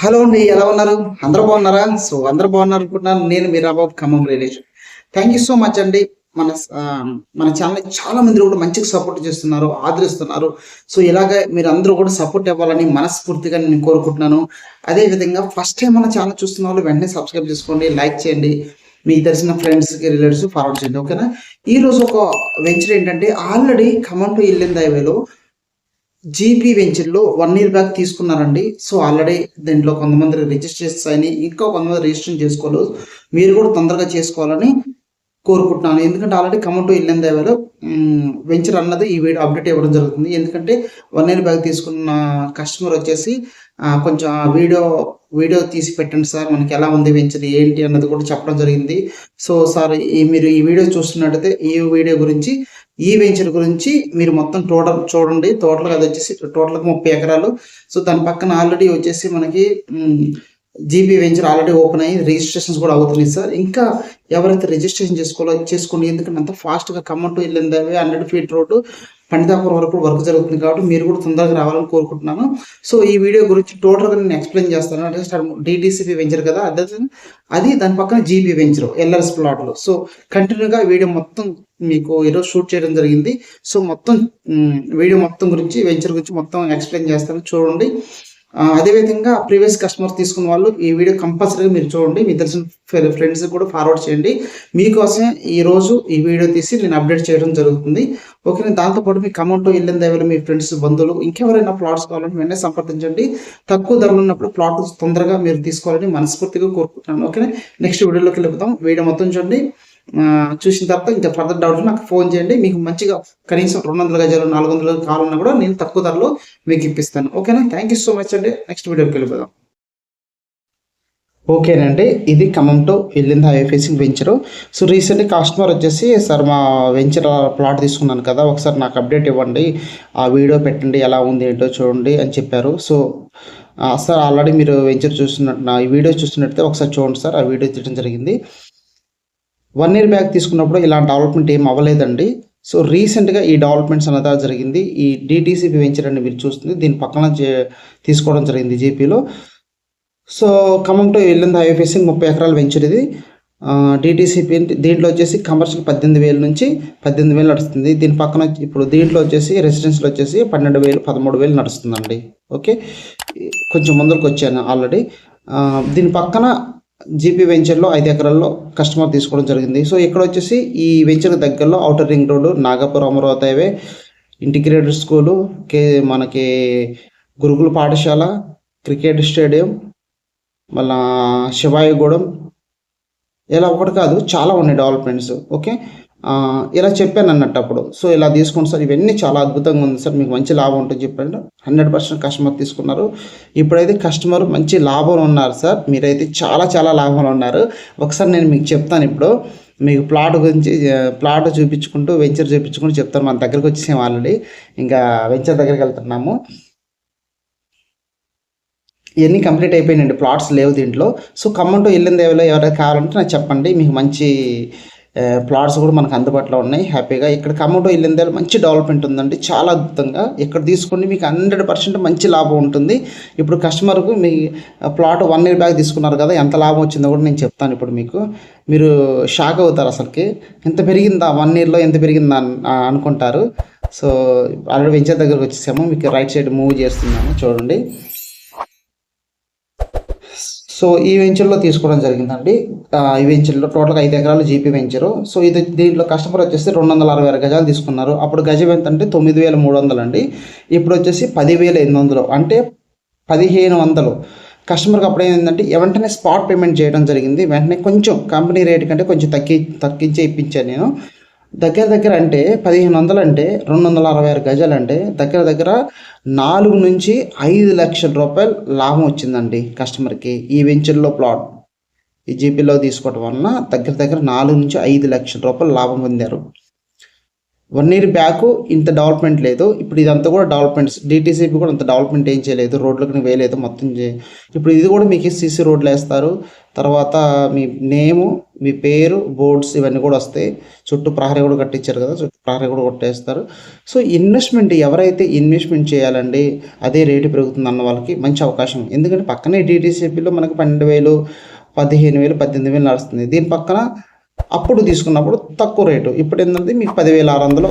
Hello అండి ఎలా ఉన్నారు? అందరూ బాగున్నారా? సో అందరూ బాగున్నారు అనుకుంటున్నాను నేను మీ రాబాబు Khammam relation thank you so much అండి. మన మన ఛానల్ చాలా మంది కూడా మంచిగా సపోర్ట్ చేస్తున్నారు ఆదరిస్తున్నారు. సో ఇలాగ మీరు అందరూ కూడా సపోర్ట్ ఇవ్వాలని మనస్ఫూర్తిగా నేను కోరుకుంటున్నాను. అదే విధంగా ఫస్ట్ టైం మన ఛానల్ చూస్తున్న వాళ్ళు వెంటనే సబ్స్క్రైబ్ చేసుకోండి లైక్ చేయండి. మీకు తెలిసిన ఫ్రెండ్స్కి రిలేటివ్స్ ఫార్వర్డ్ చేయండి ఓకేనా ఈ రోజు ఒక వెంచర్ ఏంటంటే ఆల్రెడీ ఖమ్మం టు ఇల్లింది హైవేలో జీపీ వెంచర్లో వన్ ఇయర్ బ్యాక్ తీసుకున్నారండి. సో ఆల్రెడీ దీంట్లో కొంతమంది రిజిస్ట్రేషన్స్ అయినాయి. ఇంకా కొంతమంది రిజిస్ట్రేషన్ చేసుకోలేదు. మీరు కూడా తొందరగా చేసుకోవాలని కోరుకుంటున్నాను. ఎందుకంటే ఆల్రెడీ కమెంట్ వెళ్ళిన దేవాలో వెంచర్ అన్నది ఈ వీడియో అప్డేట్ ఇవ్వడం జరుగుతుంది. ఎందుకంటే వన్ ఇయర్ బ్యాక్ తీసుకున్న కస్టమర్ వచ్చేసి కొంచెం వీడియో వీడియో తీసి పెట్టండి సార్. మనకి ఎలా ఉంది వెంచర్ ఏంటి అన్నది కూడా చెప్పడం జరిగింది. సో సార్ ఈ మీరు ఈ వీడియో చూస్తున్నట్టయితే ఈ వీడియో గురించి ఈ వెంచర్ గురించి మీరు మొత్తం టోటల్ చూడండి. టోటల్గా అది వచ్చేసి టోటల్గా ముప్పై ఎకరాలు. సో దాని పక్కన ఆల్రెడీ వచ్చేసి మనకి జీబీ వెంచర్ ఆల్రెడీ ఓపెన్ అయ్యి రిజిస్ట్రేషన్స్ కూడా అవుతున్నాయి సార్. ఇంకా ఎవరైతే రిజిస్ట్రేషన్ చేసుకోవాలో చేసుకోండి ఎందుకంటే అంత ఫాస్ట్గా Khammam to hundred feet road Panditapuram వరకు వర్క్ జరుగుతుంది కాబట్టి మీరు కూడా తొందరగా రావాలని కోరుకుంటున్నాను. సో ఈ వీడియో గురించి టోటల్గా నేను ఎక్స్ప్లెయిన్ చేస్తాను. అంటే డిటీసీపీ వెంచర్ కదా అదే అది దాని పక్కన జీబీ వెంచర్ ఎల్ఆర్ఎస్ ప్లాట్లో సో కంటిన్యూగా వీడియో మొత్తం మీకు ఈరోజు షూట్ చేయడం జరిగింది. సో మొత్తం వీడియో మొత్తం గురించి వెంచర్ గురించి మొత్తం ఎక్స్ప్లెయిన్ చేస్తాను. చూడండి. అదేవిధంగా ప్రీవియస్ కస్టమర్ తీసుకున్న వాళ్ళు ఈ వీడియో కంపల్సరీగా మీరు చూడండి. మీ తెలిసిన ఫ్రెండ్స్ కూడా ఫార్వర్డ్ చేయండి. మీకోసమే ఈరోజు ఈ వీడియో తీసి నేను అప్డేట్ చేయడం జరుగుతుంది. ఓకే దాంతోపాటు మీ కమెంట్లో వెళ్ళిన దగ్గర మీ ఫ్రెండ్స్ బంధువులు ఇంకెవరైనా ప్లాట్స్ కావాలంటే వెంటనే సంప్రదించండి. తక్కువ ధరలు ఉన్నప్పుడు ప్లాట్ తొందరగా మీరు తీసుకోవాలని మనస్ఫూర్తిగా కోరుకుంటున్నాను. ఓకే నెక్స్ట్ వీడియోలోకి వెళ్ళిపోతాం వీడియో మొత్తం చూడండి. చూసిన తర్వాత ఇంకా ఫర్దర్ డౌట్ నాకు ఫోన్ చేయండి. మీకు మంచిగా కనీసం రెండు వందల గజాలు నాలుగు వందల కావాలన్నా కూడా నేను తక్కువ ధరలో మీకు ఇప్పిస్తాను. ఓకేనా థ్యాంక్ యూ సో మచ్ అండి. నెక్స్ట్ వీడియోకి వెళ్ళిపోదాం. ఓకేనండి ఇది ఖమ్మంతో వెళ్ళింది highway facing venture so recently customer వచ్చేసి సార్ మా వెంచర్ ప్లాట్ తీసుకున్నాను కదా ఒకసారి నాకు అప్డేట్ ఇవ్వండి. ఆ వీడియో పెట్టండి ఎలా ఉంది ఏంటో చూడండి అని చెప్పారు. సో సార్ ఆల్రెడీ మీరు వెంచర్ చూస్తున్నట్టు నా ఈ వీడియో చూస్తున్నట్టే ఒకసారి చూడండి సార్. ఆ వీడియో తీయడం జరిగింది. వన్ ఇయర్ బ్యాక్ తీసుకున్నప్పుడు ఇలాంటి డెవలప్మెంట్ ఏం అవ్వలేదండి. సో రీసెంట్గా ఈ డెవలప్మెంట్స్ అనేది జరిగింది. ఈ డిటీసీపీ వెంచర్ అని మీరు చూస్తుంది. దీని పక్కన చే- తీసుకోవడం జరిగింది జేపీలో సో ఖమ్మంతో వెళ్ళింది హైవే ఫేసింగ్ ముప్పై ఎకరాల వెంచర్ ఇది. డిటీసీపీ దీంట్లో వచ్చేసి కమర్షియల్ పద్దెనిమిది వేల నుంచి పద్దెనిమిది వేలు నడుస్తుంది. దీని పక్కన ఇప్పుడు దీంట్లో వచ్చేసి రెసిడెన్షియల్ వచ్చేసి పన్నెండు వేలు పదమూడు వేలు నడుస్తుందండి. ఓకే కొంచెం ముందరకు వచ్చాను ఆల్రెడీ దీని పక్కన జీపీ వెంచర్లో ఐదు ఎకరాల్లో కస్టమర్ తీసుకోవడం జరిగింది. సో ఇక్కడ వచ్చేసి ఈ వెంచర్ దగ్గరలో outer ring road Nagapuram Amaravati highway integrated school కే మనకి గురుకుల పాఠశాల క్రికెట్ స్టేడియం మళ్ళా శివాయిగూడెం. ఇలా ఒకటి కాదు చాలా ఉన్నాయి డెవలప్మెంట్స్. ఓకే? ఇలా చెప్పాను అన్నట్టు అప్పుడు. సో ఇలా తీసుకోండి సార్ ఇవన్నీ చాలా అద్భుతంగా ఉంది సార్ మీకు మంచి లాభం ఉంటుంది చెప్పండి హండ్రెడ్ పర్సెంట్ కస్టమర్ తీసుకున్నారు. ఇప్పుడైతే కస్టమర్ మంచి లాభంలో ఉన్నారు సార్. మీరైతే చాలా చాలా లాభంలో ఉన్నారు. ఒకసారి నేను మీకు చెప్తాను ఇప్పుడు. మీకు ప్లాట్ గురించి ప్లాట్ చూపించుకుంటూ వెంచర్ చూపించుకుంటూ చెప్తాను. మన దగ్గరకు వచ్చేసాం ఆల్రెడీ. ఇంకా వెంచర్ దగ్గరికి వెళ్తున్నాము. ఇవన్నీ కంప్లీట్ అయిపోయినాయండి. ప్లాట్స్ లేవు దీంట్లో. సో ఖమ్మం వెళ్ళింది దేవలో ఎవరైనా కావాలంటే నాకు చెప్పండి. మీకు మంచి ప్లాట్స్ కూడా మనకు అందుబాటులో ఉన్నాయి. హ్యాపీగా ఇక్కడ కమోటో టు మంచి డెవలప్మెంట్ ఉందండి. చాలా అద్భుతంగా ఇక్కడ తీసుకోండి. మీకు హండ్రెడ్ పర్సెంట్ మంచి లాభం ఉంటుంది. ఇప్పుడు కస్టమర్కు మీ ప్లాట్ వన్ ఇయర్ బ్యాక్ తీసుకున్నారు కదా ఎంత లాభం వచ్చిందో కూడా నేను చెప్తాను ఇప్పుడు మీకు. మీరు షాక్ అవుతారు అసలుకి. ఎంత పెరిగిందా? వన్ ఇయర్లో ఎంత పెరిగిందా అనుకుంటారు. సో ఆల్రెడీ వెంచర్ దగ్గరకు వచ్చేసాము. మీకు రైట్ సైడ్ మూవ్ చేస్తున్నాము చూడండి. సో ఈ వెంచర్లో తీసుకోవడం జరిగిందండి. ఈ వెంచర్లో టోటల్గా ఐదు ఎకరాలు జీపీ వెంచరు. సో ఇది దీంట్లో కస్టమర్ వచ్చేసి రెండు వందల అరవై ఆరు గజాలు తీసుకున్నారు. అప్పుడు గజం ఎంత అంటే తొమ్మిది వేల మూడు వందలు అండి. ఇప్పుడు వచ్చేసి పదివేల ఎనిమిది వందలు. అంటే పదిహేను వందలు. కస్టమర్కి అప్పుడు ఏంటంటే వెంటనే స్పాట్ పేమెంట్ చేయడం జరిగింది. వెంటనే కొంచెం కంపెనీ రేట్ కంటే కొంచెం తగ్గి తగ్గించే ఇప్పించాను నేను. దగ్గర దగ్గర అంటే పదిహేను వందలు అంటే రెండు వందల అరవై ఆరు గజాలు అంటే దగ్గర దగ్గర నాలుగు నుంచి ఐదు లక్షల రూపాయలు లాభం వచ్చిందండి కస్టమర్కి ఈ వెంచర్లో ప్లాట్. ఈ జీపీలో తీసుకోవడం వలన దగ్గర దగ్గర నాలుగు నుంచి ఐదు లక్షల రూపాయలు లాభం పొందారు. వన్ ఇయర్ బ్యాక్ ఇంత డెవలప్మెంట్ లేదు. ఇప్పుడు ఇదంతా కూడా డెవలప్మెంట్స్. డిటీసీపీ కూడా అంత డెవలప్మెంట్ ఏం చేయలేదు. రోడ్లకు వేయలేదు. మొత్తం చే ఇప్పుడు ఇది కూడా మీకు సీసీ రోడ్లు వేస్తారు. తర్వాత మీ నేము మీ పేరు బోర్డ్స్ ఇవన్నీ కూడా వస్తాయి. చుట్టూ ప్రహరీ కూడా కట్టించారు కదా. చుట్టూ ప్రహరీ కూడా కొట్టేస్తారు. సో ఇన్వెస్ట్మెంట్ ఎవరైతే ఇన్వెస్ట్మెంట్ చేయాలండి అదే రేటు పెరుగుతుంది అన్న వాళ్ళకి మంచి అవకాశం. ఎందుకంటే పక్కనే డిటీసీపీలో మనకు పన్నెండు వేలు పదిహేను వేలు పద్దెనిమిది వేలు నడుస్తుంది. దీని పక్కన అప్పుడు తీసుకున్నప్పుడు తక్కువ రేటు. ఇప్పుడు ఏంటంటే మీకు పదివేల ఆరు వందలు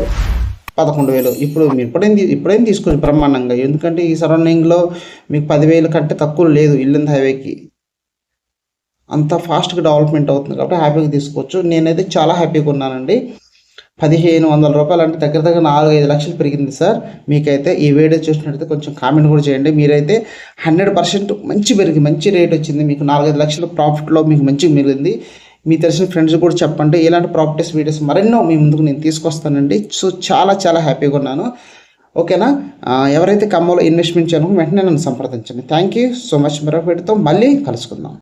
పదకొండు వేలు ఇప్పుడు మీరు ఇప్పుడేం ఇప్పుడేం తీసుకోండి బ్రహ్మాండంగా? ఎందుకంటే ఈ సరౌండింగ్లో మీకు పదివేలు కంటే తక్కువ లేదు ఇల్లంత హైవేకి. అంత ఫాస్ట్గా డెవలప్మెంట్ అవుతుంది కాబట్టి హ్యాపీగా తీసుకోవచ్చు. నేనైతే చాలా హ్యాపీగా ఉన్నానండి. పదిహేను వందల రూపాయలు అంటే దగ్గర దగ్గర నాలుగు ఐదు లక్షలు పెరిగింది సార్. మీకైతే ఈ వీడియో చూసినట్టయితే కొంచెం కామెంట్ కూడా చేయండి. మీరైతే హండ్రెడ్ పర్సెంట్ మంచి పెరిగి మంచి రేట్ వచ్చింది. మీకు నాలుగైదు లక్షల ప్రాఫిట్లో మీకు మంచిగా మిగిలింది. మీ తెలిసిన ఫ్రెండ్స్ కూడా చెప్పండి. ఇలాంటి ప్రాపర్టీస్ వీడియోస్ మరెన్నో మీ ముందుకు నేను తీసుకొస్తానండి. సో చాలా చాలా హ్యాపీగా ఉన్నాను. ఓకేనా ఎవరైతే కమ్మలో ఇన్వెస్ట్మెంట్ చేయాలనుకో వెంటనే నన్ను సంప్రదించండి. థ్యాంక్ యూ సో మచ్ మరొక వీడియోతో మళ్ళీ కలుసుకుందాం.